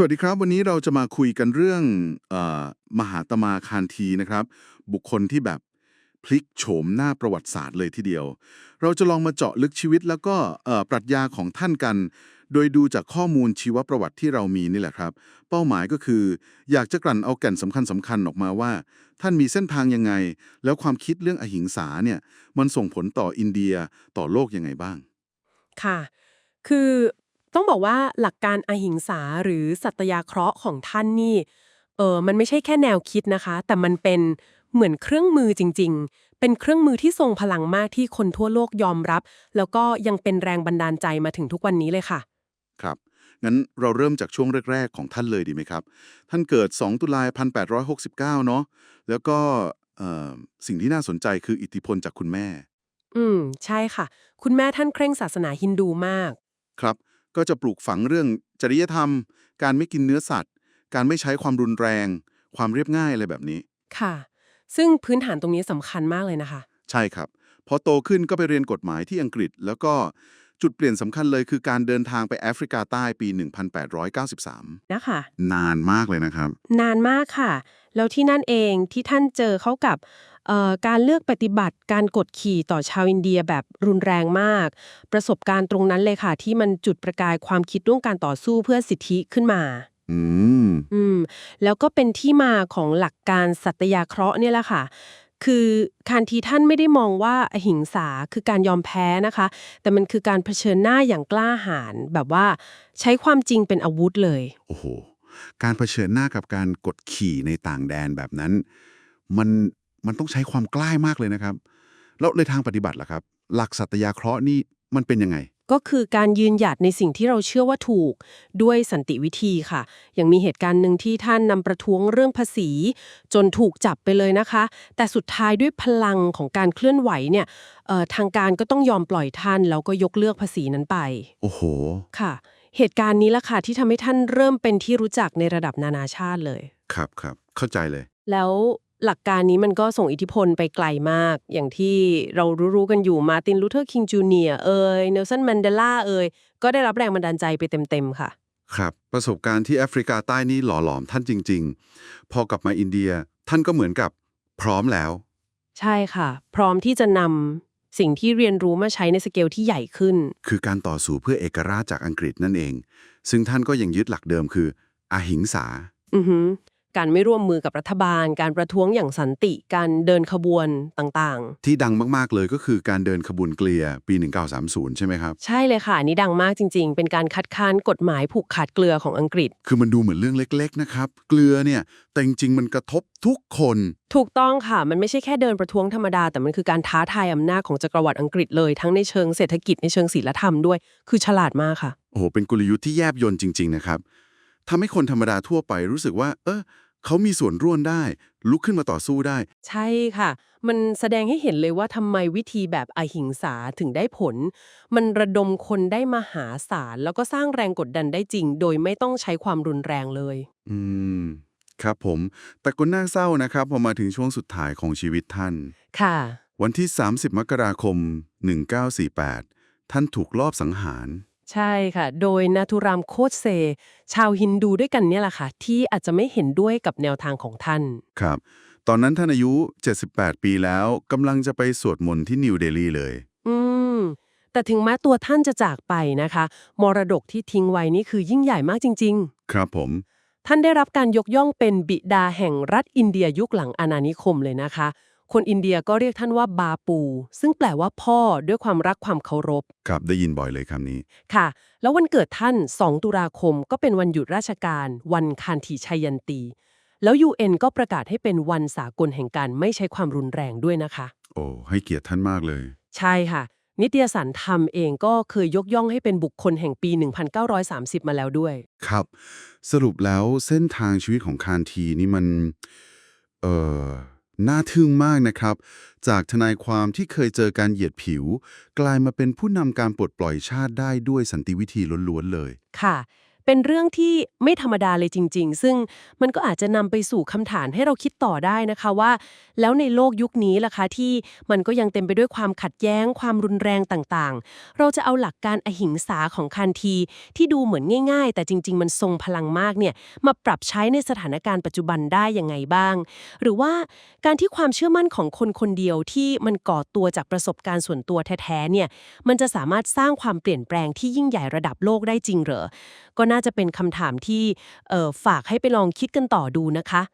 สวัสดีครับ วันนี้เราจะมาคุยกันเรื่องอมหาตมาคานทีนะครับ บุคคลที่แบบพลิกโฉมหน้าประวัติศาสตร์เลยทีเดียว เราจะลองมาเจาะลึกชีวิตแล้วก็ปรัชญาของท่านกัน โดยดูจากข้อมูลชีวประวัติที่เรามีนี่แหละครับ เป้าหมายก็คือ อยากจะกลั่นเอาแก่นสำคัญสำคัญออกมาว่า ท่านมีเส้นทางยังไง แล้วความคิดเรื่องอหิงสาเนี่ยมันส่งผลต่ออินเดียต่อโลกยังไงบ้าง ค่ะ คือ ต้องบอกว่าหลักการอหิงสาหรือสัตยาเคราะห์ของท่านนี่เออมันไม่ใช่แค่แนวคิดนะคะ แต่มันเป็นเหมือนเครื่องมือจริง ๆ เป็นเครื่องมือที่ทรงพลังมากที่คนทั่วโลกยอมรับ แล้วก็ยังเป็นแรงบันดาลใจมาถึงทุกวันนี้เลยค่ะ ครับ งั้นเราเริ่มจากช่วงแรก ๆ ของท่านเลยดีไหมครับ ท่านเกิด 2 ตุลาพันแปเนาะแล้วก็เอ่อสิ่งที่น่าสนใจคืออิทธิพลจากคุณแม่ อืม ใช่ค่ะ คุณแม่ท่านเคร่งศาสนาฮินดูมาก ครับ ก็จะปลูกฝังเรื่องจริยธรรม การไม่กินเนื้อสัตว์ การไม่ใช้ความรุนแรง ความเรียบง่ายอะไรแบบนี้ ค่ะ ซึ่งพื้นฐานตรงนี้สำคัญมากเลยนะคะ ใช่ครับ พอโตขึ้นก็ไปเรียนกฎหมายที่อังกฤษแล้วก็ จุดเปลี่ยนสำคัญเลยคือการเดินทางไปแอฟริกาใต้ปี 1893 นะคะ นานมากเลยนะครับ นานมากค่ะ แล้วที่นั่นเองที่ท่านเจอเข้ากับเอ่อการเลือกปฏิบัติการกดขี่ต่อชาวอินเดียแบบรุนแรงมาก ประสบการณ์ตรงนั้นเลยค่ะ ที่มันจุดประกายความคิดเรื่องการต่อสู้เพื่อสิทธิขึ้นมา อืมอืมแล้วก็เป็นที่มาของหลักการสัตยาเคราะห์เนี่ยแหละค่ะ คือคานทีท่านไม่ได้มองว่าอหิงสาคือการยอมแพ้นะคะ แต่มันคือการเผชิญหน้าอย่างกล้าหาญแบบว่าใช้ความจริงเป็นอาวุธเลย โอ้โห การเผชิญหน้ากับการกดขี่ในต่างแดนแบบนั้น มันมันต้องใช้ความกล้ามากเลยนะครับ แล้วในทางปฏิบัติล่ะครับ หลักสัตยาเคราะห์นี่มันเป็นยังไง ก็คือการยืนหยัดในสิ่งที่เราเชื่อว่าถูก ด้วยสันติวิธีค่ะ อย่างมีเหตุการณ์หนึ่งที่ท่านนำประท้วงเรื่องภาษี จนถูกจับไปเลยนะคะ แต่สุดท้ายด้วยพลังของการเคลื่อนไหวเนี่ยเอ่อทางการก็ต้องยอมปล่อยท่านแล้วก็ยกเลิกภาษีนั้นไป โอ้โห ค่ะ เหตุการณ์นี้ละค่ะที่ทำให้ท่านเริ่มเป็นที่รู้จักในระดับนานาชาติเลย ครับครับเข้าใจเลย แล้ว หลักการนี้มันก็ส่งอิทธิพลไปไกลมาก อย่างที่เรารู้ๆกันอยู่มาตินลูเทอร์คิงจูเนียเอ่ยเนลสันแมนเดลาเอ่ยก็ได้รับแรงบันดาลใจไปเต็มๆค่ะ ครับ ประสบการณ์ที่แอฟริกาใต้นี่หล่อหลอมท่านจริง ๆ พอกลับมาอินเดียท่านก็เหมือนกับพร้อมแล้ว ใช่ค่ะ พร้อมที่จะนำสิ่งที่เรียนรู้มาใช้ในสเกลที่ใหญ่ขึ้น คือการต่อสู้เพื่อเอกราชจากอังกฤษนั่นเอง ซึ่งท่านก็ยังยึดหลักเดิมคือ อหิงสา อือหือ การไม่ร่วมมือกับรัฐบาล การประท้วงอย่างสันติ การเดินขบวนต่างที่ดังมากๆเลยก็คือการเดินขบวนเกลียปี 1930 ใช่ไหมครับ ๆ ใช่เลยค่ะอันนี้ดังมากจริง ๆ เป็นการคัดค้านกฎหมายผูกขาดเกลือของอังกฤษ คือมันดูเหมือนเรื่องเล็ก ๆ นะครับ เกลือเนี่ย แต่จริงๆมันกระทบทุกคน ถูกต้องค่ะ มันไม่ใช่แค่เดินประท้วงธรรมดา แต่มันคือการท้าทายอำนาจของจักรวรรดิอังกฤษเลย ทั้งในเชิงเศรษฐกิจในเชิงศีลธรรมด้วย คือฉลาดมากค่ะ โอ้โห เป็นกลยุทธ์ที่แยบยลจริง ๆ นะครับ ทำให้คนธรรมดาทั่วไปรู้สึกว่า เออเขามีส่วนร่วมได้ ลุกขึ้นมาต่อสู้ได้ ใช่ค่ะ มันแสดงให้เห็นเลยว่าทำไมวิธีแบบอหิงสาถึงได้ผล มันระดมคนได้มหาศาลแล้วก็สร้างแรงกดดันได้จริง โดยไม่ต้องใช้ความรุนแรงเลย อืม ครับผม แต่ก็น่าเศร้านะครับ พอมาถึงช่วงสุดท้ายของชีวิตท่าน ค่ะ วันที่ 30 มกราคม 1948 ท่านถูกลอบสังหาร ใช่ค่ะ โดยนาทุรามโคตเซ ชาวฮินดูด้วยกันเนี่ยแหละค่ะ ที่อาจจะไม่เห็นด้วยกับแนวทางของท่าน ครับ ตอนนั้นท่านอายุ 78 ปีแล้วกำลังจะไปสวดมนต์ที่นิวเดลีเลย อืม แต่ถึงแม้ตัวท่านจะจากไปนะคะ มรดกที่ทิ้งไว้นี่คือยิ่งใหญ่มากจริง ๆ ครับผม ท่านได้รับการยกย่องเป็นบิดาแห่งรัฐอินเดียยุคหลังอาณานิคมเลยนะคะ คนอินเดียก็เรียกท่านว่าบาปู ซึ่งแปลว่าพ่อด้วยความรักความเคารพ ครับได้ยินบ่อยเลยคำนี้ ค่ะ แล้ววันเกิดท่าน 2 ตุลาคมก็เป็นวันหยุดราชการ วันคานธีชัยยันตี แล้ว UN ก็ประกาศให้เป็นวันสากลแห่งการไม่ใช้ความรุนแรงด้วยนะคะ โอ้ให้เกียรติท่านมากเลย ใช่ค่ะ นิตยสารธรรมเองก็เคยยกย่องให้เป็นบุคคลแห่งปี 1930 มาแล้วด้วย ครับ สรุปแล้วเส้นทางชีวิตของคานทีนี่มัน เอ่อ น่าทึ่งมากนะครับ จากทนายความที่เคยเจอการเหยียดผิว กลายมาเป็นผู้นำการปลดปล่อยชาติได้ด้วยสันติวิธีล้วนๆเลย ค่ะ เป็นเรื่องที่ไม่ธรรมดาเลยจริง ๆ ซึ่งมันก็อาจจะนำไปสู่คำถามให้เราคิดต่อได้นะคะว่า แล้วในโลกยุคนี้ล่ะคะที่มันก็ยังเต็มไปด้วยความขัดแย้ง ความรุนแรงต่างๆ เราจะเอาหลักการอหิงสาของคันที ที่ดูเหมือนง่าย ๆ แต่จริง ๆ มันทรงพลังมากเนี่ยมาปรับใช้ในสถานการณ์ปัจจุบันได้ยังไงบ้าง หรือว่าการที่ความเชื่อมั่นของคนคนเดียวที่มันก่อตัวจากประสบการณ์ส่วนตัวแท้ๆเนี่ยมันจะสามารถสร้างความเปลี่ยนแปลงที่ยิ่งใหญ่ระดับโลกได้จริงเหรอก็น่าาจะเป็นคำถามที่ฝากให้ไปลองคิดกันต่อดูนะคะ